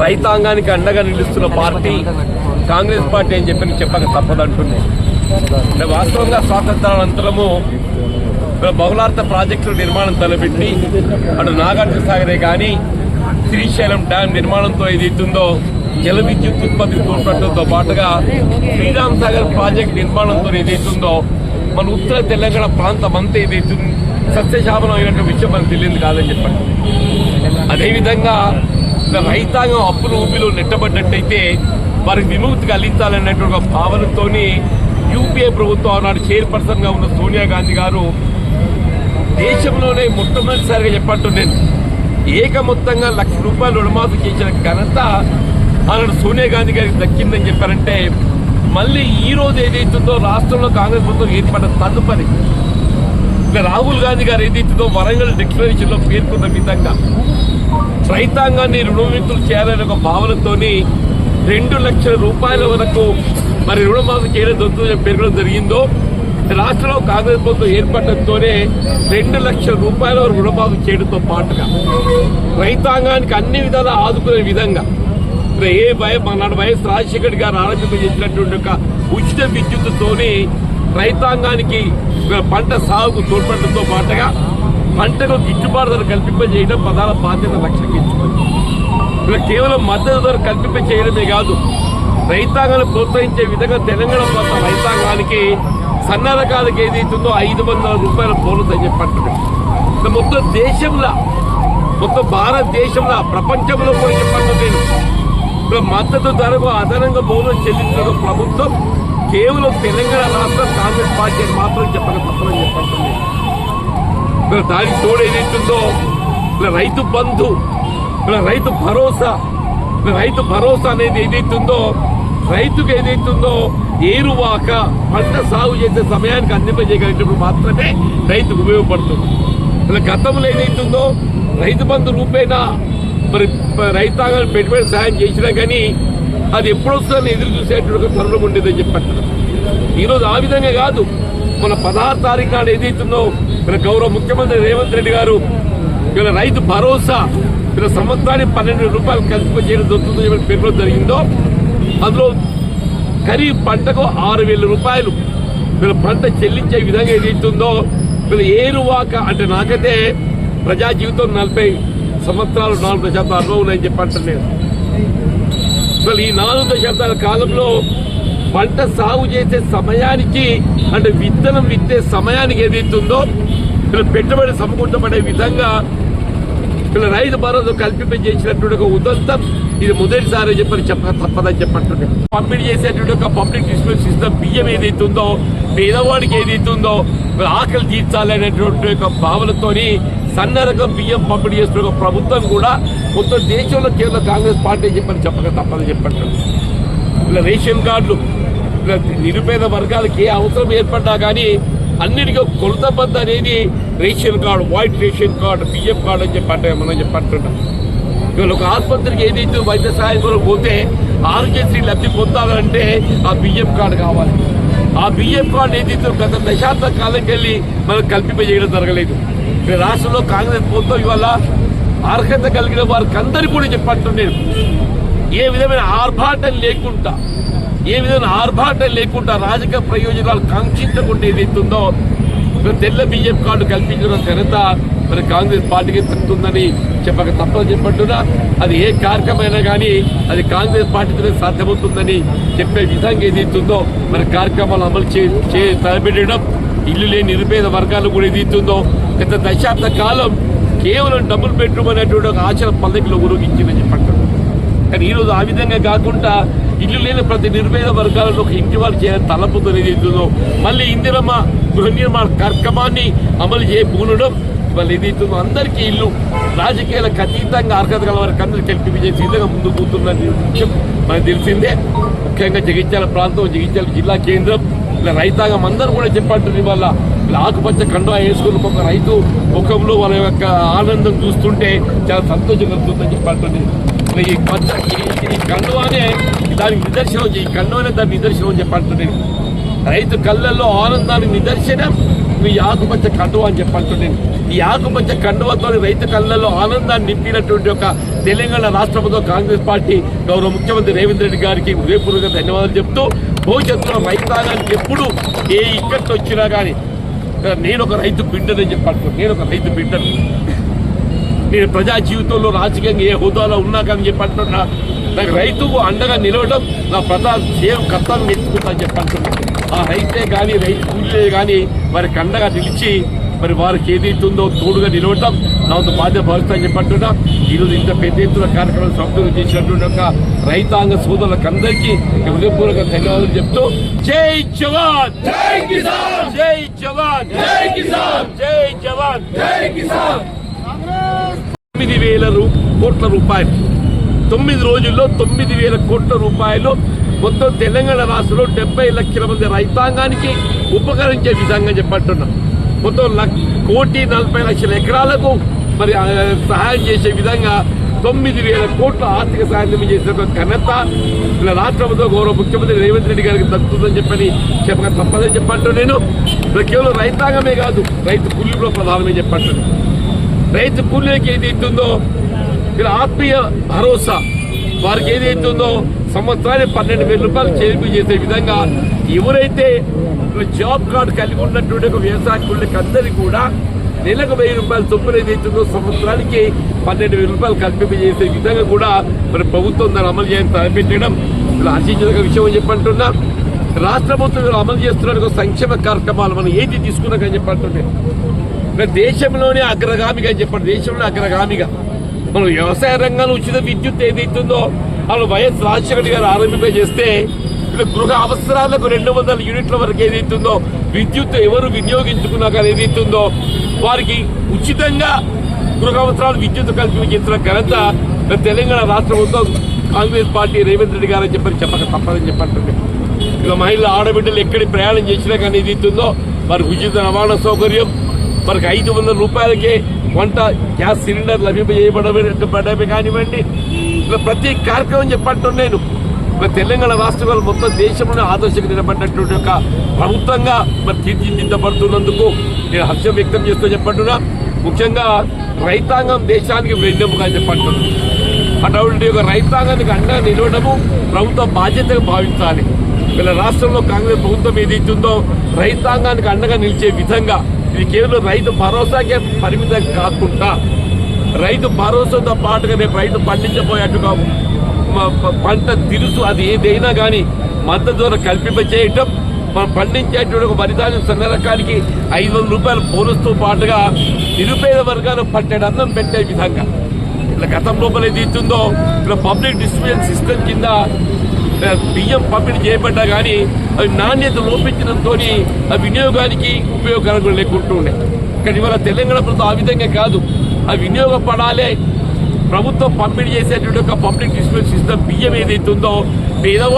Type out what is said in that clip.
రైతాంగానికి అండగా నిలుస్తున్న party Congress party అని చెప్పి చెప్పక తప్పదంటుంది అంటే వాస్తవంగా స్వాతంత్రానంతరము బహుళార్థ ప్రాజెక్టుల నిర్మాణం తలపెట్టి అటు నాగార్జున సాగరే కానీ శ్రీశైలం డ్యాం నిర్మాణంతో ఏదైతుందో జల విద్యుత్ ఉత్పత్తి తోడ్పడటంతో పాటుగా శ్రీరామ్ సాగర్ ప్రాజెక్ట్ నిర్మాణంతో ఏదైతుందో మన ఉత్తర తెలంగాణ ప్రాంతం అంతా ఏదైతుంది సస్యశాపనం అయినట్టు విషయం మనకు తెలియదు కాదని చెప్పండి. అదేవిధంగా రైతాంగం అప్పులు ఊపిలో నెట్టబడ్డట్టయితే వారికి విముక్తి కలిగించాలన్నటువంటి ఒక భావనతోని యూపీఏ ప్రభుత్వం ఆనాడు చైర్పర్సన్గా ఉన్న సోనియా గాంధీ గారు దేశంలోనే మొట్టమొదటిసారిగా చెప్పట్టు నేను ఏక మొత్తంగా లక్ష రూపాయలు రుణమాఫీ చేసిన ఘనత ఆనాడు సోనియా గాంధీ గారికి దక్కిందని చెప్పారంటే మళ్ళీ ఈ రోజు ఏదైతుందో రాష్ట్రంలో కాంగ్రెస్ ప్రభుత్వం ఏర్పడ్డ తదుపరి ఇక రాహుల్ గాంధీ గారు ఏదైతేదో వరంగల్ డిక్లరేషన్లో పేర్కొన్న విధంగా రైతాంగాన్ని రుణవిముక్తులు చేయాలనే ఒక భావనతోని రెండు లక్షల రూపాయల వరకు మరి రుణమాఫీ చేయడం జరుగుతుందని పేర్కొనడం జరిగిందో రాష్ట్రంలో కాంగ్రెస్ ప్రభుత్వం ఏర్పడడంతోనే రెండు లక్షల రూపాయల వరకు రుణమాఫీ చేయడంతో పాటుగా రైతాంగానికి అన్ని విధాలా ఆదుకునే విధంగా ఏ భయం నాడు వైఎస్ రాజశేఖర్ గారు ఆరంభించేసినటువంటి ఒక ఉచిత విద్యుత్తుతోని రైతాంగానికి పంట సాగుకు తోడ్పడటంతో పాటుగా పంటకు గిట్టుబాటు ధర కల్పింపజేయడం ప్రధాన బాధ్యత లక్ష్యంగా ఇచ్చుకుంది కేవలం మద్దతు ధర కల్పింప చేయడమే కాదు రైతాంగాన్ని ప్రోత్సహించే విధంగా తెలంగాణ ప్రాంత రైతాంగానికి సన్న రకాలకు ఏదైతుందో ఐదు వందల రూపాయల బోనస్ అని చెప్పంటున్నాడు మొత్తం దేశంలో మొత్తం భారతదేశంలో ప్రపంచంలో కూడా చెప్పండి నేను మద్దతు ధరకు అదనంగా బోనస్ చెల్లించడం ప్రభుత్వం కేవలం తెలంగాణ రాష్ట్ర కాంగ్రెస్ పార్టీ అని మాత్రం చెప్పక తప్పని చెప్పండి. ఇలా దానికి తోడు ఏదైతుందో ఇలా రైతు బంధు ఇలా రైతు భరోసా ఇలా రైతు భరోసా అనేది ఏదైతుందో రైతుకు ఏదైతుందో ఏరువాక పంట సాగు చేసే సమయానికి అందింపజేయగలిగినప్పుడు మాత్రమే రైతుకు ఉపయోగపడుతుంది. ఇలా గతంలో ఏదైతుందో రైతు బంధు రూపేణా మరి రైతాంగాన్ని పెట్టుబడి సాయం చేసినా కానీ అది ఎప్పుడు ఎదురు చూసేటువంటి ఒక తరుణం ఉండేదని చెప్పారు ఈరోజు ఆ విధంగా కాదు. మన పదహారు తారీఖు నాడు ఏదైతుందో మన గౌరవ ముఖ్యమంత్రి రేవంత్ రెడ్డి గారు ఇలా రైతు భరోసా ఇలా సంవత్సరానికి పన్నెండు రూపాయలు కలిసి చేయడం దొరుకుతుంది చెప్పి జరిగిందో అందులో ఖరీఫ్ పంటకు ఆరు వేల రూపాయలు. వీళ్ళ పంట చెల్లించే విధంగా ఏదైతుందో వీళ్ళ ఏరువాక అంటే నాకైతే ప్రజా జీవితం నలభై సంవత్సరాలు నాలుగు దశాబ్దాలు అనుభవం ఉన్నాయని చెప్పి అంటున్నాను అసలు ఈ నాలుగు దశాబ్దాల కాలంలో పంట సాగు చేసే సమయానికి అంటే విత్తనం విత్తే సమయానికి ఏదైతుందో ఇలా పెట్టుబడి సమకూర్చబడే విధంగా ఇలా రైతు భరోసా కల్పింప చేసినటువంటి ఒక ఉదంతం ఇది మొదటిసారి చెప్పని చెప్పక తప్పదని చెప్పంటున్నాను పంపిణీ చేసేటువంటి ఒక పబ్లిక్ డిస్ట్రిబ్యూషన్ సిస్టమ్ బియ్యం ఏదైతుందో పేదవాడికి ఏదైతుందో ఆకలి తీర్చాలనేటువంటి ఒక భావనతోని సన్న రకం బియ్యం పంపిణీ చేస్తున్న ఒక ప్రభుత్వం కూడా మొత్తం దేశంలో కేవలం కాంగ్రెస్ పార్టీ చెప్పని చెప్పక తప్పని చెప్పంటున్నాను ఇలా రేషన్ కార్డులు ఇలా నిరుపేద వర్గాలకి ఏ అవసరం ఏర్పడ్డా కానీ అన్నిటికీ కొలత కొలతబద్ద అనేది ration card white ration card బియ్యం కార్డు అని చెప్పంటే మనం చెప్పంటున్నాం ఇవాళ ఒక ఆసుపత్రికి ఏదైతే వైద్య సహాయం కూడా పోతే ఆరోగ్యశ్రీ లబ్ధి పొందాలంటే ఆ బియ్యం కార్డు కావాలి. ఆ బియ్యం కార్డు ఏదైతే గత దశాబ్ద కాలంకి వెళ్ళి మనం కల్పింపజేయడం జరగలేదు. రాష్ట్రంలో కాంగ్రెస్ ప్రభుత్వం ఇవాళ అర్హత కలిగిన వారికి అందరికీ కూడా చెప్పంటున్నాను ఏ విధమైన ఆర్భాటం లేకుండా ఏ విధమైన ఆర్భాటం లేకుండా రాజకీయ ప్రయోజనాలు కాంక్షించకుండా ఏదైతుందో మరి తెల్ల బియ్యం కార్డు కల్పించిన ఘనత మరి కాంగ్రెస్ పార్టీకి తగ్గుతుందని చెప్పక తప్పని చెప్పట్టునా అది ఏ కార్యక్రమైనా కానీ అది కాంగ్రెస్ పార్టీతోనే సాధ్యమవుతుందని చెప్పే విధంగా ఏదైతుందో మరి కార్యక్రమాలు అమలు చే చే తలపెట్టడం ఇల్లు లేని నిరుపేద వర్గాలు కూడా ఏదైతుందో గత దశాబ్ద కాలం కేవలం డబుల్ బెడ్రూమ్ అనేటువంటి ఒక ఆచరణ పల్లకిలో ఊరగించిందని చెప్పంటారు. కానీ ఈరోజు ఆ విధంగా కాకుండా ఇల్లు లేని ప్రతి నిర్భేద వర్గాలను ఒక ఇంటి వాళ్ళు చేయాలని తలపుతో ఏదైతుందో మళ్ళీ ఇందిరమ్మ గృహ నిర్మాణ కార్యక్రమాన్ని అమలు చేయబూనడం వాళ్ళు ఏదైతుందో అందరికీ ఇల్లు రాజకీయాలకు అతీతంగా అర్హత గల వారికి అందరికీ కలిపి విజయ విధంగా ముందుకు పోతున్నది. మనకు తెలిసిందే ముఖ్యంగా జగిత్యాల ప్రాంతం జగిత్యాల జిల్లా కేంద్రం. ఇలా రైతాంగం అందరూ కూడా చెప్పంటుంది వాళ్ళ ఇలా ఆకుపచ్చ కండువా వేసుకుని ఒక రైతు ముఖంలో వాళ్ళ యొక్క ఆనందం చూస్తుంటే చాలా సంతోషం కలుగుతుందని చెప్పంటుంది ఈ పచ్చ ఈ- కండువానే దానికి నిదర్శనం ఈ కండువానే దాని నిదర్శనం అని చెప్పంటుంది రైతు కళ్ళల్లో ఆనందానికి నిదర్శనం ఈ ఆకుపచ్చ కండువ అని చెప్పంటుంది ఈ ఆకుపచ్చ కండువతో రైతు కళ్ళల్లో ఆనందాన్ని నింపినటువంటి ఒక తెలంగాణ రాష్ట్ర కాంగ్రెస్ పార్టీ గౌరవ ముఖ్యమంత్రి రేవంత్ రెడ్డి గారికి హృదయపూర్వక ధన్యవాదాలు చెప్తూ భవిష్యత్తులో రైతాంగానికి ఎప్పుడు ఏ ఇక్కడికి వచ్చినా కానీ నేను ఒక రైతు బిడ్డనని చెప్పాను నేను ఒక రైతు బిడ్డను. నేను ప్రజా జీవితంలో రాజకీయంగా ఏ హోదాలో ఉన్నా కానీ చెప్పంటున్నా నాకు రైతుకు అండగా నిలవడం నా ప్రజా సేవ కర్తవ్యం నేర్చుకుంటా అని చెప్పంటున్నా. ఆ రైతే కానీ రైతు కూలీలే కానీ వారికి అండగా నిలిచి మరి వారికి ఏదైతుందో తోడుగా నిలవటం నా వంతు బాధ్యత భావిస్తానని చెప్పంటున్నా ఈరోజు ఇంత పెద్ద ఎత్తున కార్యక్రమం సంపూర్ణ చేసినటువంటి ఒక రైతాంగ సోదరులకు అందరికీ హృదయపూర్వక ధన్యవాదాలు చెప్తూ జై జవాన్! జై కిసాన్! జై జవాన్! జై కిసాన్! జై జవాన్! జై కిసాన్! తొమ్మిది వేల కోట్ల రూపాయలు. తొమ్మిది రోజుల్లో తొమ్మిది వేల కోట్ల రూపాయలు మొత్తం తెలంగాణ రాష్ట్రంలో డెబ్బై లక్షల మంది రైతాంగానికి ఉపకరించే విధంగా చెప్పట్టున్నాం మొత్తం లక్- కోటి నలభై లక్షల ఎకరాలకు మరి సహాయం చేసే విధంగా తొమ్మిది వేల కోట్ల ఆర్థిక సహాయం చేసిన ఒక ఘనత. ఇలా రాష్ట్ర ప్రభుత్వం గౌరవ ముఖ్యమంత్రి రేవంత్ రెడ్డి గారికి దక్కుతుందని చెప్పని చెప్పక తప్పదని చెప్పంటూ నేను. కేవలం రైతాంగమే కాదు రైతు కూలీ కూడా ప్రధానమే చెప్పంటున్నాను రైతు కూలీకి ఏదైతుందో ఇక్కడ ఆత్మీయ భరోసా వారికి ఏదైతుందో సంవత్సరానికి పన్నెండు వేల రూపాయలు చేర్పు చేసే విధంగా ఎవరైతే జాబ్ కార్డు కలిగి ఉన్నటువంటి ఒక వ్యవసాయ కూలీకి అందరికీ కూడా నెలకు వెయ్యి రూపాయల చొప్పున ఏదైతుందో సంవత్సరానికి పన్నెండు వేల రూపాయలు కల్పింపజేసే విధంగా కూడా మరి ప్రభుత్వం దాన్ని అమలు చేయడం తలపెట్టడం ఇప్పుడు హర్షించిన విషయం అని చెప్పంటున్నా. రాష్ట్ర ప్రభుత్వం అమలు చేస్తున్న ఒక సంక్షేమ కార్యక్రమాలు మనం ఏది తీసుకున్నాక అని చెప్పంటుంటే దేశంలోనే అగ్రగామిగా చెప్పండి. దేశంలో అగ్రగామిగా. మనం వ్యవసాయ రంగంలో ఉచిత విద్యుత్ ఏదైతుందో వాళ్ళు వైఎస్ రాజశేఖర్ గారు ఆరంభింప చేస్తే గృహ అవసరాలకు రెండు వందల యూనిట్ల వరకు ఏదైతుందో విద్యుత్ ఎవరు వినియోగించుకున్నాక ఏదైతుందో వారికి ఉచితంగా గృహ అవసరాలు విద్యుత్ కల్పించిన ఘనత తెలంగాణ రాష్ట్ర ప్రభుత్వం కాంగ్రెస్ పార్టీ రేవంత్ రెడ్డి గారు చెప్పని చెప్పక తప్పదని చెప్పంటుంది. ఇక మహిళల ఆడబిడ్డలు ఎక్కడి ప్రయాణం చేసినా కానీ ఇస్తుందో వారికి ఉచిత రవాణా సౌకర్యం వారికి ఐదు వందల రూపాయలకే వంట గ్యాస్ సిలిండర్ లభింపజేయబడమే కానివ్వండి. ఇలా ప్రతి కార్యక్రమం చెప్పట్టు నేను. ఇలా తెలంగాణ రాష్ట్రాలు మొత్తం దేశంలో ఆదర్శంగా నిలబడినటువంటి ఒక ప్రభుత్వంగా మరి తీర్చిదిద్దబడుతున్నందుకు నేను హర్షం వ్యక్తం చేస్తూ చెప్పంటున్నా. ముఖ్యంగా రైతాంగం దేశానికి వెన్నెముగా చెప్పంటున్నాను అటువంటి ఒక రైతాంగానికి అండగా నిలవడము ప్రభుత్వ బాధ్యతగా భావించాలి. వీళ్ళ రాష్ట్రంలో కాంగ్రెస్ ప్రభుత్వం ఏదైతుందో రైతాంగానికి అండగా నిలిచే విధంగా ఇది కేవలం రైతు భరోసాకే పరిమితం కాకుండా రైతు భరోసాతో పాటుగా రేపు రైతు పండించబోయేట్టుగా పంట తిరుసు అది ఏదైనా కానీ మద్దతు ధర కల్పింప చేయటం మనం పండించేటువంటి ఒక వరిధాన్యం సన్న రకానికి ఐదు వందల రూపాయలు బోనస్తో పాటుగా నిరుపేద వర్గాలు పట్టెడు అన్నం పెట్టే విధంగా. ఇలా గతం లోపల ఏది ఇస్తుందో ఇలా పబ్లిక్ డిస్ట్రిబ్యూషన్ సిస్టమ్ కింద బియ్యం పంపిణీ చేయబడ్డా కానీ అవి నాణ్యత లోపించడంతో ఆ వినియోగానికి ఉపయోగకరంగా లేకుంటూ ఉండే. కానీ ఇవాళ తెలంగాణ ప్రభుత్వం ఆ విధంగా కాదు. అవి వినియోగపడాలి. ప్రభుత్వం పంపిణీ చేసేటువంటి ఒక పబ్లిక్ డిస్ట్రిబ్యూషన్ సిస్టమ్ బియ్యం ఏదైతే ఉందో పేదవాళ్ళు